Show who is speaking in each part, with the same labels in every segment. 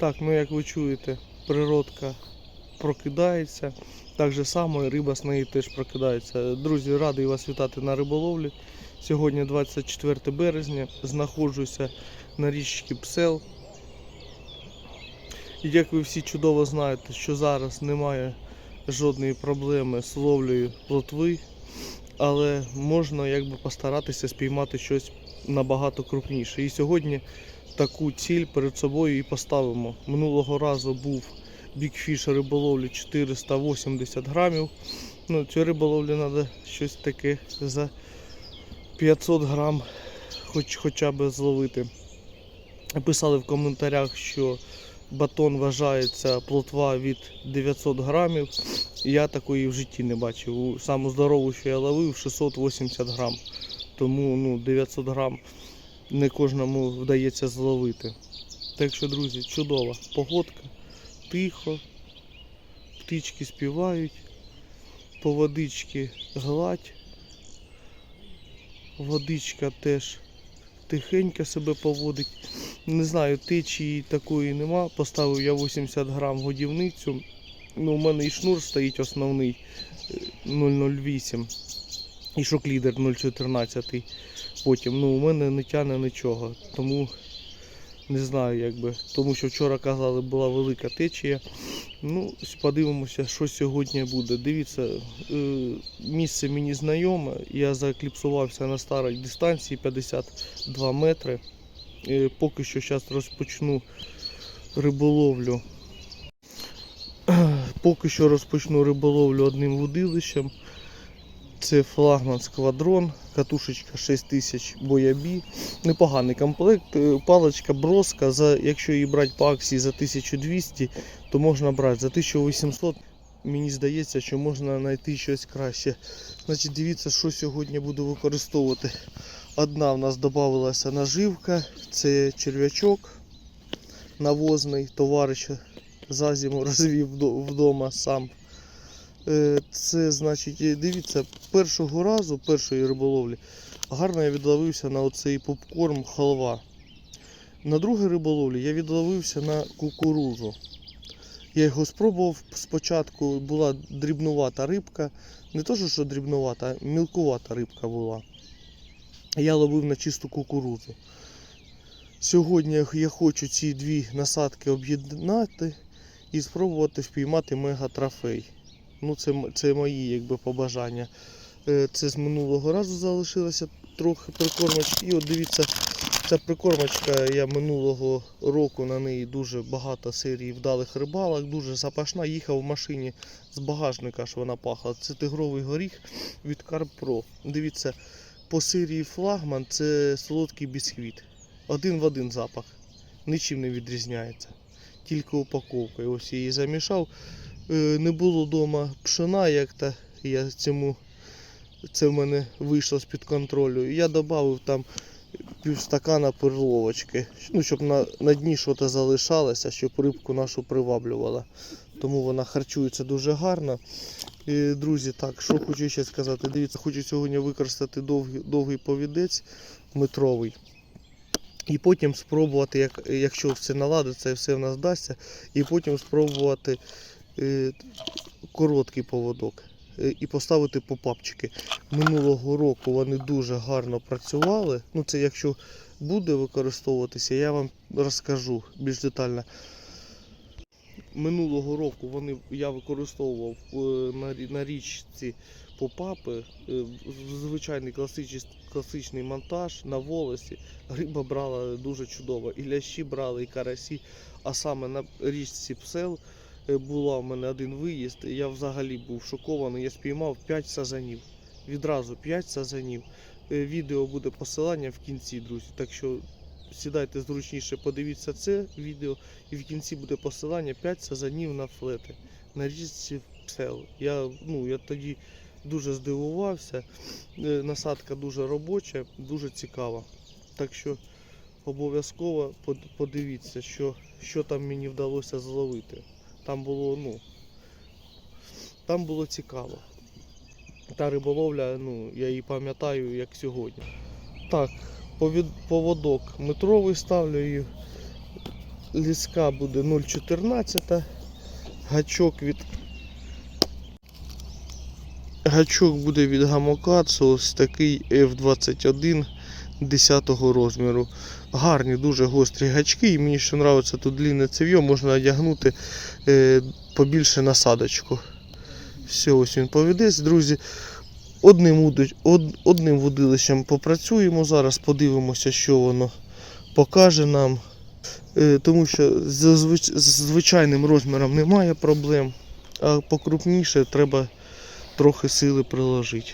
Speaker 1: Так, ну як ви чуєте, природка прокидається. Так же само і риба з неї теж прокидається. Друзі, радий вас вітати на риболовлі. Сьогодні 24 березня. Знаходжуся на річці Псел. І як ви всі чудово знаєте, що зараз немає жодної проблеми з ловлею плотви, але можна якби постаратися спіймати щось набагато крупніше. І сьогодні таку ціль перед собою і поставимо. Минулого разу був бікфіш риболовлі 480 грамів. Ну, цю риболовлю треба щось таке за 500 грам хоч, хоча б зловити. Писали в коментарях, що батон вважається плотва від 900 грамів. Я такої в житті не бачив. Саму здорову, що я ловив, 680 грам. Тому ну, 900 грам не кожному вдається зловити. Так що, друзі, чудова погодка, тихо, птички співають, по водички гладь, водичка теж тихенько себе поводить. Не знаю, течії такої нема. Поставив я 80 грам годівницю. Ну, у мене і шнур стоїть основний е, 008 і шоклідер 014 потім. Ну, у мене не тягне нічого. Тому не знаю якби. Тому що вчора казали, була велика течія. Ну, подивимося, що сьогодні буде. Дивіться, е, місце мені знайоме. Я закліпсувався на старій дистанції 52 метри. Е, Поки що зараз розпочну риболовлю. Поки що розпочну риболовлю одним вудилищем. Це флагман сквадрон, катушечка 6000 боябі. Непоганий комплект. Е, Паличка броска, за, якщо її брати по акції за 1200, то можна брати. За 1800 мені здається, що можна знайти щось краще. Значить, дивіться, що сьогодні буду використовувати. Одна в нас додавалася наживка, це черв'ячок навозний, товариш за зиму розвів вдома сам. Е, Це значить, е, дивіться, першого разу, першої риболовлі, гарно я відловився на оцей попкорн халва. На другій риболовлі я відловився на кукурузу. Я його спробував. Спочатку була дрібнувата рибка. Не то, що дрібнувата, а мілкувата рибка була. Я ловив на чисту кукурузу. Сьогодні я хочу ці дві насадки об'єднати і спробувати впіймати мега-трофей. Ну, це, це мої якби, побажання. Е, Це з минулого разу залишилося трохи прикормочки. І от дивіться, ця прикормочка, я минулого року на неї дуже багато серій вдалих рибалок, дуже запашна. Їхав в машині з багажника, аж вона пахла. Це тигровий горіх від Pro. Дивіться, по серії флагман це солодкий бісквіт. Один в один запах. Нічим не відрізняється. Тільки упаковка. Ось її замішав. Е, Не було вдома пшена, як то я цьому це в мене вийшло з-під контролю. Я додав там півстакана перловочки, ну, щоб на, на дні щось залишалося, щоб рибку нашу приваблювала. Тому вона харчується дуже гарно. І, друзі, так, що хочу ще сказати. Дивіться, хочу сьогодні використати довгий, довгий повідець метровий. І потім спробувати, як, якщо все наладиться і все в нас вдасться, і потім спробувати короткий поводок е, і поставити попапчики. Минулого року вони дуже гарно працювали. Ну, це якщо буде використовуватися, я вам розкажу більш детально. Минулого року вони, я використовував е, на, річці попапи, е, звичайний класичний, класичний монтаж на волосі. Риба брала дуже чудово. І лящі брали, і карасі. А саме на річці Псел е, була в мене один виїзд. Я взагалі був шокований. Я спіймав 5 сазанів. Відразу 5 сазанів. Е, Відео буде посилання в кінці, друзі. Так що сідайте зручніше, подивіться це відео. І в кінці буде посилання 5 сазанів на флети. На річці Псел. Я, ну, я тоді дуже здивувався. Е, Насадка дуже робоча, дуже цікава. Так що обов'язково подивіться, що, що там мені вдалося зловити. Там було, ну, там було цікаво. Та риболовля, ну, я її пам'ятаю як сьогодні. Так, поводок метровий ставлю і ліска буде 0,14. Гачок від. Гачок буде від гамокацу, ось такий F21 10 розміру. Гарні, дуже гострі гачки. І мені ще подобається тут длинне цев'йо, можна одягнути е, побільше насадочку. Все, ось він поведеться, друзі. Одним, одним вудилищем попрацюємо зараз, подивимося, що воно покаже нам. Е, Тому що з звичайним розміром немає проблем, а покрупніше треба трохи сили приложити.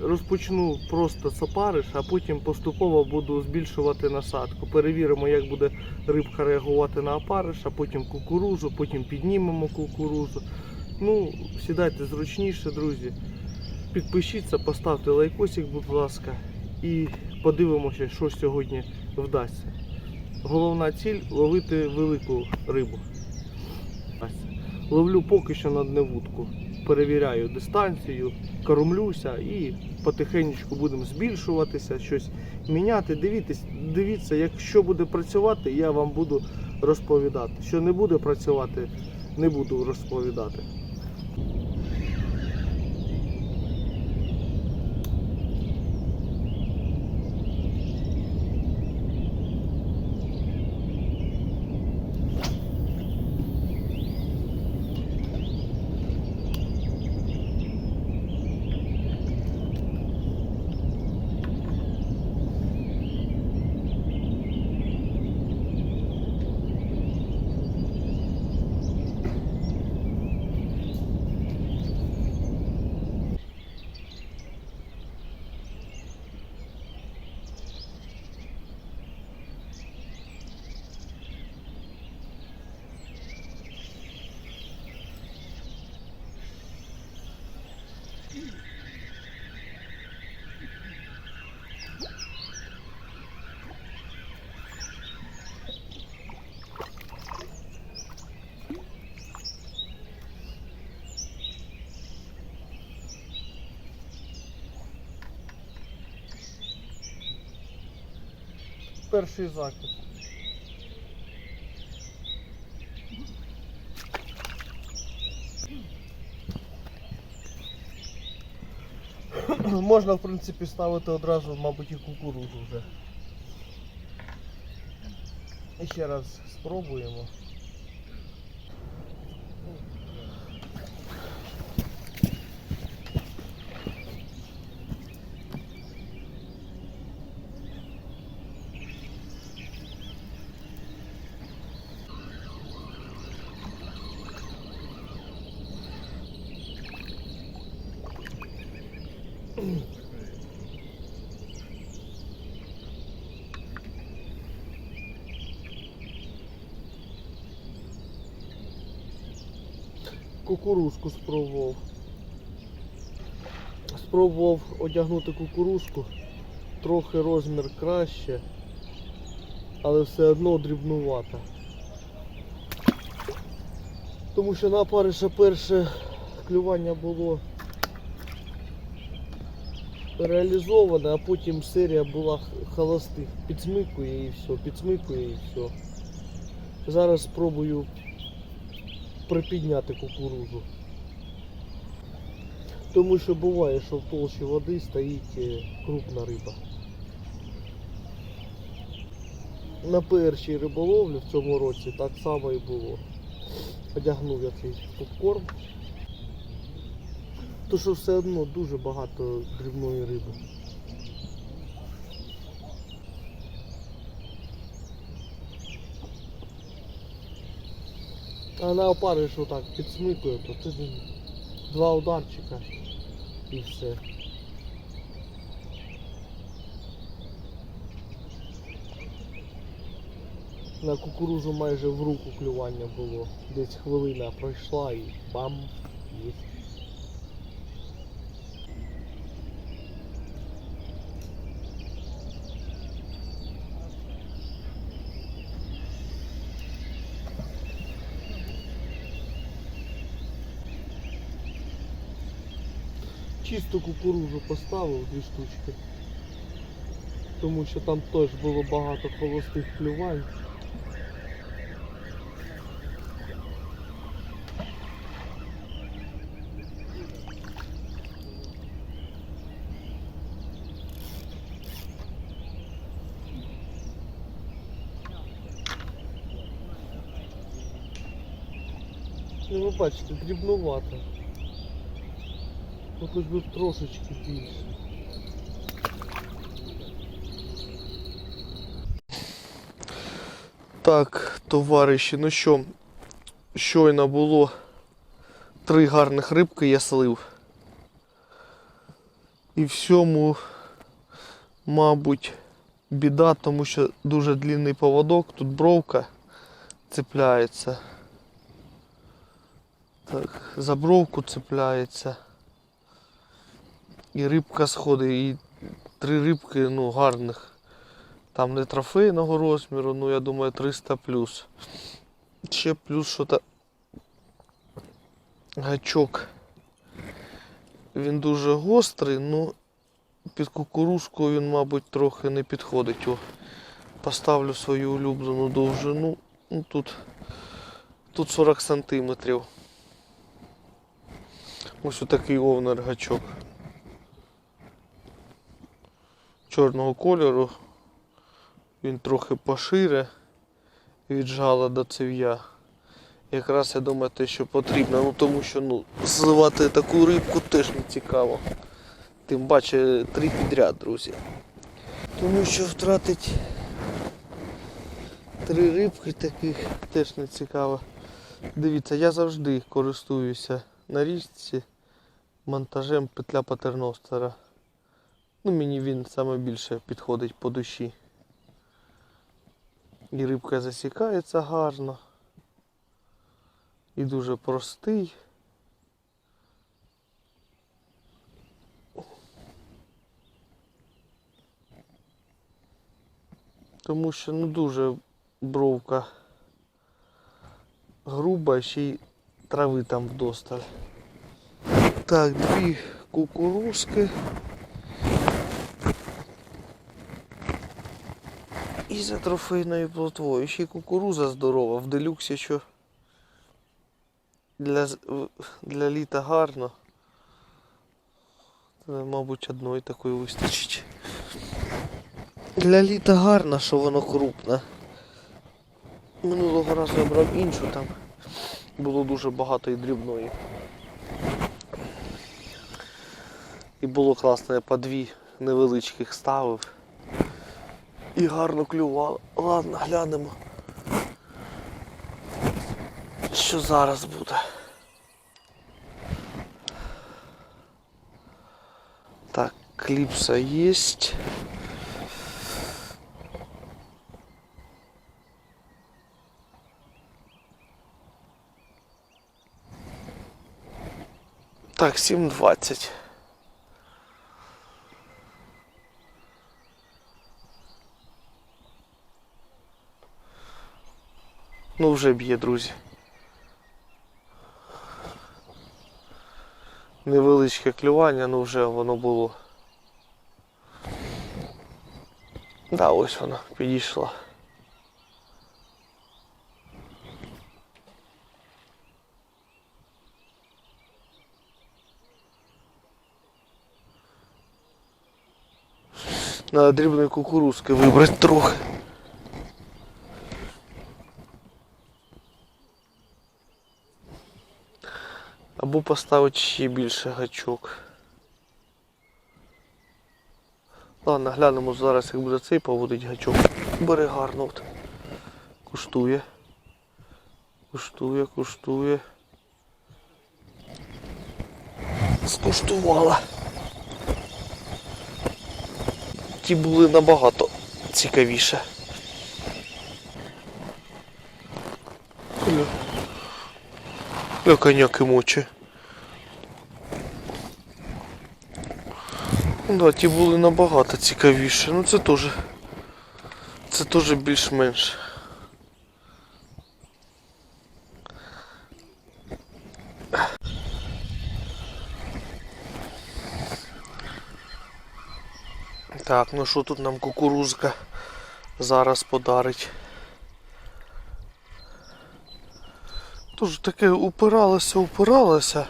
Speaker 1: Розпочну просто з опариш, а потім поступово буду збільшувати насадку. Перевіримо, як буде рибка реагувати на опариш, а потім кукурузу, потім піднімемо кукурузу. Ну, сідайте зручніше, друзі. Підпишіться, поставте лайкосик, будь ласка, і подивимося, що сьогодні вдасться. Головна ціль ловити велику рибу. Ловлю поки що на дне вудку. Перевіряю дистанцію, кормлюся і потихеньку будемо збільшуватися, щось міняти. Дивіться, дивіться, якщо буде працювати, я вам буду розповідати. Що не буде працювати, не буду розповідати. Перший закид. Можна, в принципі, ставити одразу, мабуть, і кукурудзу вже. І ще раз спробуємо. Кукурузку спробував. Спробував одягнути кукурузку. Трохи розмір краще, але все одно дрібнувата. Тому що на опариша перше клювання було реалізоване, а потім серія була холостих. Підсмикує і все, підсмикує і все. Зараз спробую припідняти кукурузу. Тому що буває, що в толщі води стоїть е, крупна риба. На першій риболовлі в цьому році так само і було. Одягнув я цей попкорн. То що все одно дуже багато дрібної риби. А на опариш так підсмикує, то ти два ударчика і все. На кукурузу майже в руку клювання було. Десь хвилина пройшла і бам, є. Чисту кукурузу поставив дві штучки. тому що там теж було багато холостих клювань. Ну ви бачите, дрібнувато. Ну хоч би трошечки більше. Так, товариші, ну що, щойно було три гарних рибки я слив. І всьому, мабуть, біда, тому що дуже длинний поводок, тут бровка цепляється. Так, за бровку цепляється. І рибка сходить, і три рибки, ну, гарних. Там не трофейного розміру, ну я думаю 300 плюс. Ще плюс що-то гачок. Він дуже гострий, ну під кукурузку він, мабуть, трохи не підходить. О, поставлю свою улюблену довжину. Ну тут, тут 40 сантиметрів. Ось отакий овнер гачок. Чорного кольору. Він трохи пошире від жала до цев'я. Якраз я думаю те, що потрібно, ну тому що ну, зливати таку рибку теж не цікаво. Тим паче три підряд, друзі. Тому що втратить три рибки таких теж не цікаво. Дивіться, я завжди користуюся на річці монтажем петля патерностера. Ну, мені він саме більше підходить по душі. І рибка засікається гарно. І дуже простий. Тому що ну дуже бровка груба, ще й трави там вдосталь. Так, дві кукурузки. І за трофейною плотвою. Ще й кукуруза здорова, в делюксі що для, для літа гарно. Та, мабуть, одної такої вистачить. Для літа гарно, що воно крупне. Минулого разу я брав іншу там. Було дуже багато і дрібної. І було класно, я по дві невеличких ставив. І гарно клювало. Ладно, глянемо. Що зараз буде? Так, кліпса есть. Так, 7.20. Ну вже б'є, друзі. Невеличке клювання, ну вже воно було. Да, ось воно підійшла. Надо дрібної кукурузки вибрати трохи. Або поставити ще більше гачок. Ладно, глянемо зараз, як буде цей поводить гачок. Бери гарно. От. Куштує. Куштує, куштує. Скуштувала. Ті були набагато цікавіше. Кля коняки мочі. Да, ті були набагато цікавіше. Ну це теж. Це теж більш-менш. Так, ну що тут нам кукурузка зараз подарить? Тож таке упиралося, упиралося.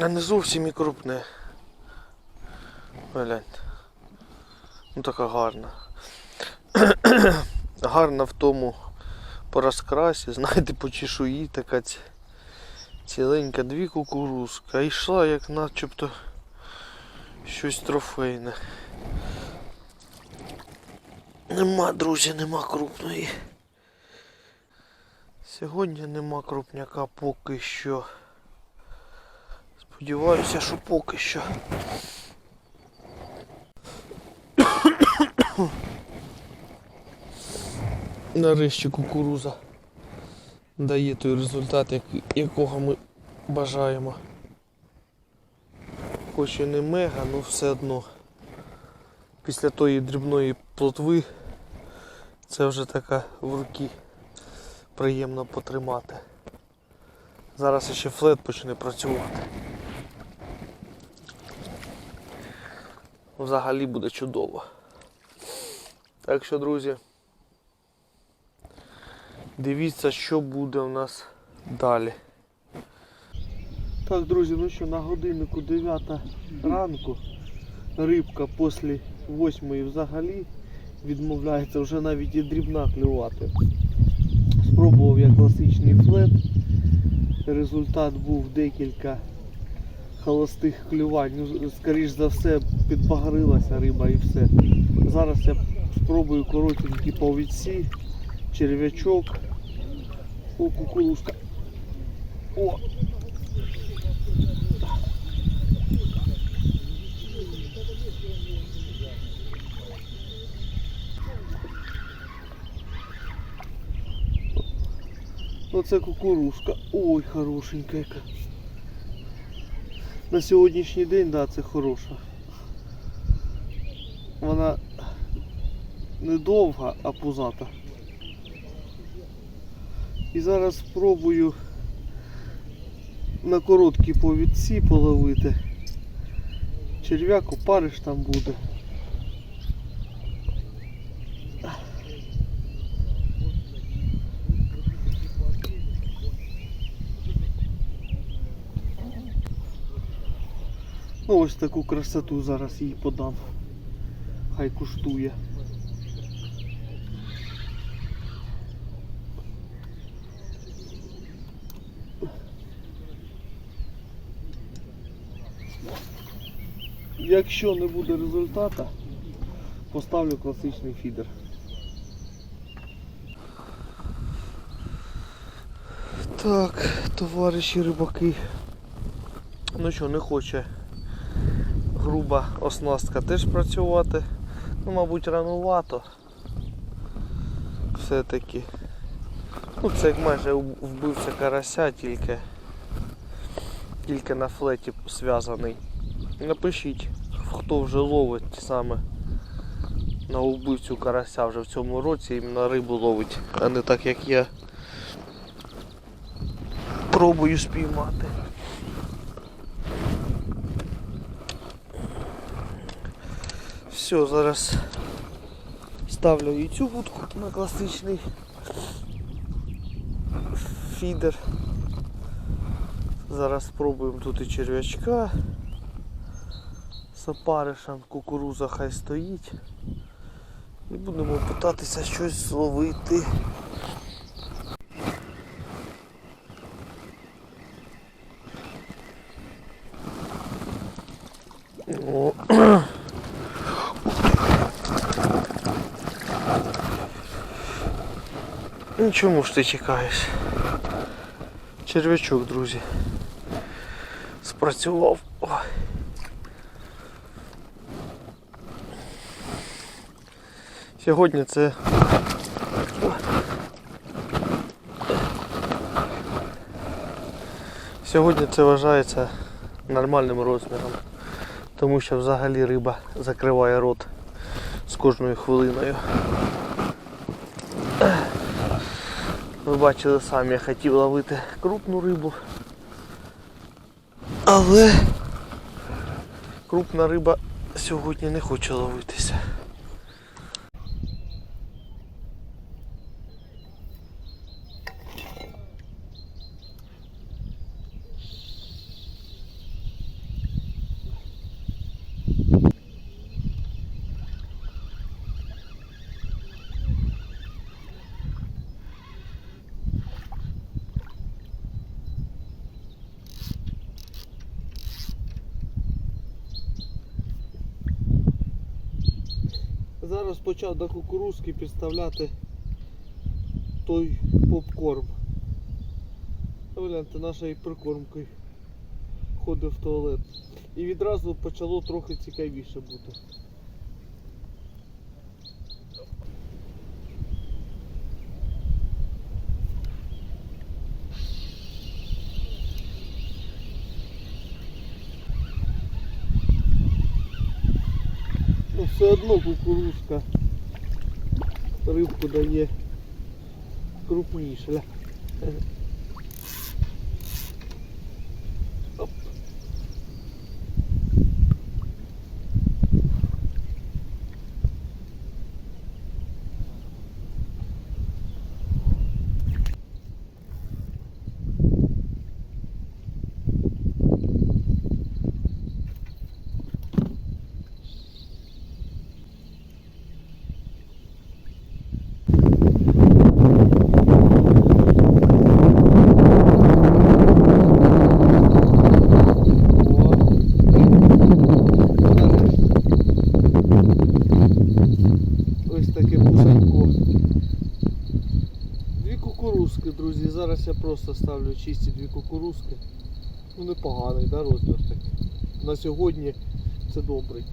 Speaker 1: А не зовсім і крупне. Ну така гарна. гарна в тому по розкрасі, знаєте, по чешуї така ці- ціленька дві кукурузка. А йшла як начебто щось трофейне. Нема, друзі, нема крупної. Сьогодні нема крупняка поки що. Сподіваюся, що поки що. Нарешті кукуруза дає той результат, як- якого ми бажаємо. Хоч і не мега, але все одно. Після тої дрібної плотви це вже така в руки приємно потримати. Зараз ще флет почне працювати. Взагалі буде чудово. Так що, друзі, дивіться, що буде у нас далі. Так, друзі, ну що, на годиннику 9 ранку. Рибка після 8 взагалі відмовляється вже навіть і дрібна клювати. Спробував я класичний флет. Результат був декілька холостих клювань. Ну, скоріш за все, підбагрилася риба і все. Зараз я спробую коротенькі повідці, черв'ячок. О, кукурузка. О! Оце кукурузка. Ой, хорошенька яка. На сьогоднішній день, да, це хороша. Вона не довга, а пузата. І зараз спробую на короткі повідці половити. Черв'як опариш там буде. Ось таку красоту зараз їй подам. Хай куштує. Якщо не буде результату, поставлю класичний фідер. Так, товариші рибаки. Ну що, не хоче груба оснастка теж працювати. Ну, мабуть, ранувато. Все-таки. Ну, це як майже вбивця карася, тільки, тільки на флеті зв'язаний. Напишіть, хто вже ловить саме на вбивцю карася вже в цьому році іменно рибу ловить, а не так як я пробую спіймати. Все, зараз ставлю і цю вудку на класичний фідер. Зараз спробуємо тут і черв'ячка з опаришем, кукуруза хай стоїть. І будемо питатися щось зловити. О. Ну чому ж ти чекаєш? Черв'ячок, друзі. Спрацював. Ой. Сьогодні це. Сьогодні це вважається нормальним розміром, тому що взагалі риба закриває рот з кожною хвилиною. Ви бачили самі, я хотів ловити крупну рибу. Але крупна риба сьогодні не хоче ловитися. Зараз почав до кукурузки підставляти той попкорм. Гляньте, нашою прикормкою ходив в туалет. І відразу почало трохи цікавіше бути. Ну все одно кукурузка рыбку дає крупніше. Оп. Ось таке пушанько. Дві кукурузки, друзі. Зараз я просто ставлю чисті дві кукурузки. Ну непоганий, да, розмір такий. На сьогодні це добрий.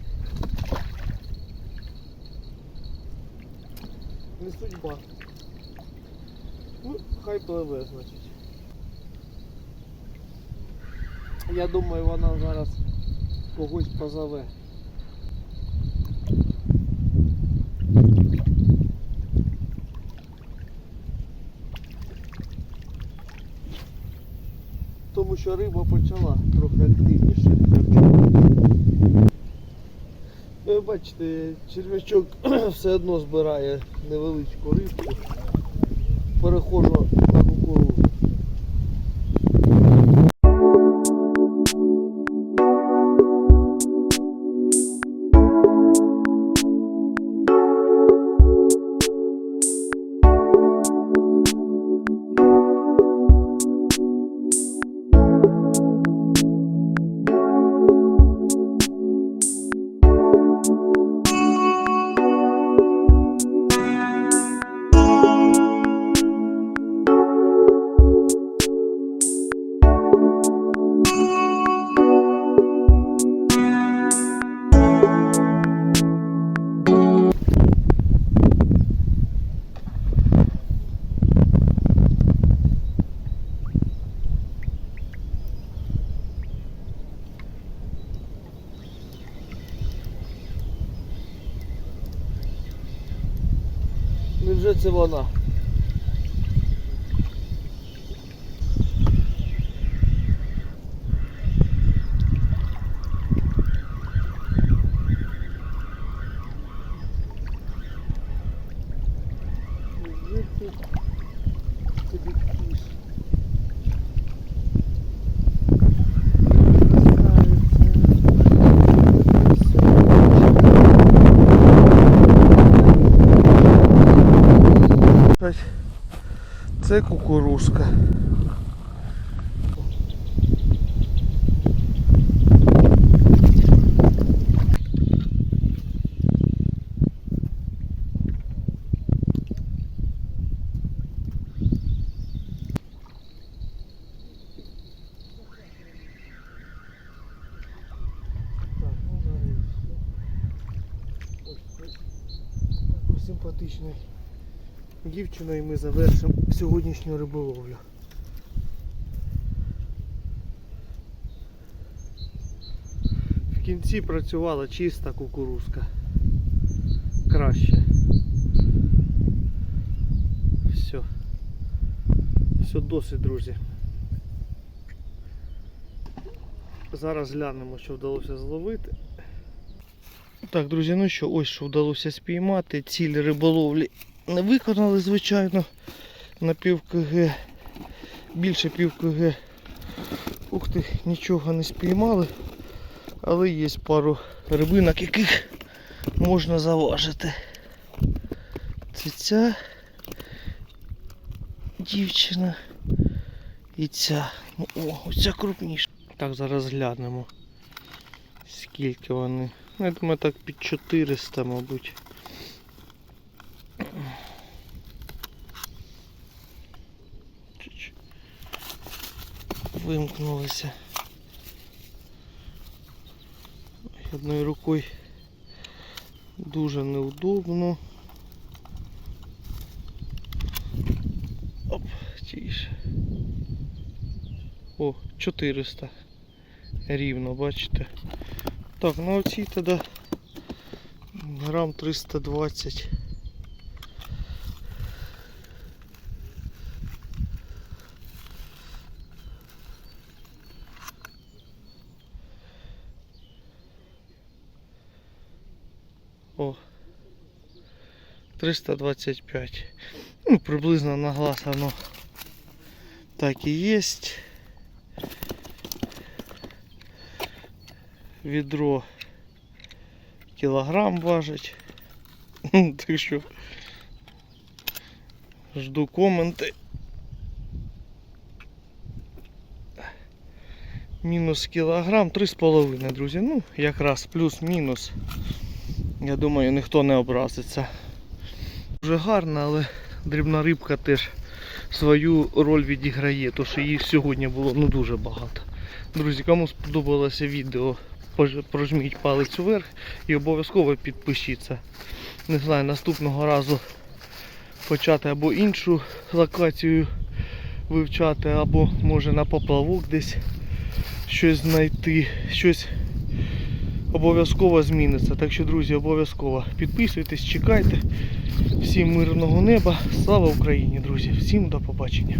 Speaker 1: Не судьба. Ну, хай пливе, значить. Я думаю, вона зараз когось позове. Тому що риба почала трохи активніше. Ви бачите, черв'ячок все одно збирає невеличку рибку. Перехожу на кукурудзу. Невже це вона? Невже це- це бігфіш? Ось Це кукурузка. Так, ну нарешті. Ось це такою симпатичною дівчиною ми завершимо сьогоднішню риболовлю. В кінці працювала чиста кукурузка. Краще. Все. Все досить, друзі. Зараз глянемо, що вдалося зловити. Так, друзі, ну що, ось що вдалося спіймати. Ціль риболовлі не виконали, звичайно, на пів КГ. Більше пів КГ. Ух ти, нічого не спіймали. Але є пару рибинок, яких можна заважити. Це ця дівчина і ця. Ну, О, оця крупніша. Так, зараз глянемо. Скільки вони. Ну, Я думаю, так під 400, мабуть. Вимкнулися. Одною рукою дуже неудобно. Оп, тише. О, 400. Рівно, бачите. Так, ну оці тоді грам 320. О. 325. Ну, приблизно на глаз оно так і есть. Відро кілограм важить. Так що жду коменти. Мінус кілограм, 3,5, друзі. Ну, якраз плюс-мінус. Я думаю, ніхто не образиться. Дуже гарно, але дрібна рибка теж свою роль відіграє, то що її сьогодні було ну дуже багато. Друзі, кому сподобалося відео, прожміть палець вверх і обов'язково підпишіться. Не знаю, наступного разу почати або іншу локацію вивчати, або може на поплавок десь щось знайти, щось обов'язково зміниться. Так що, друзі, обов'язково підписуйтесь, чекайте. Всім мирного неба. Слава Україні, друзі! Всім до побачення.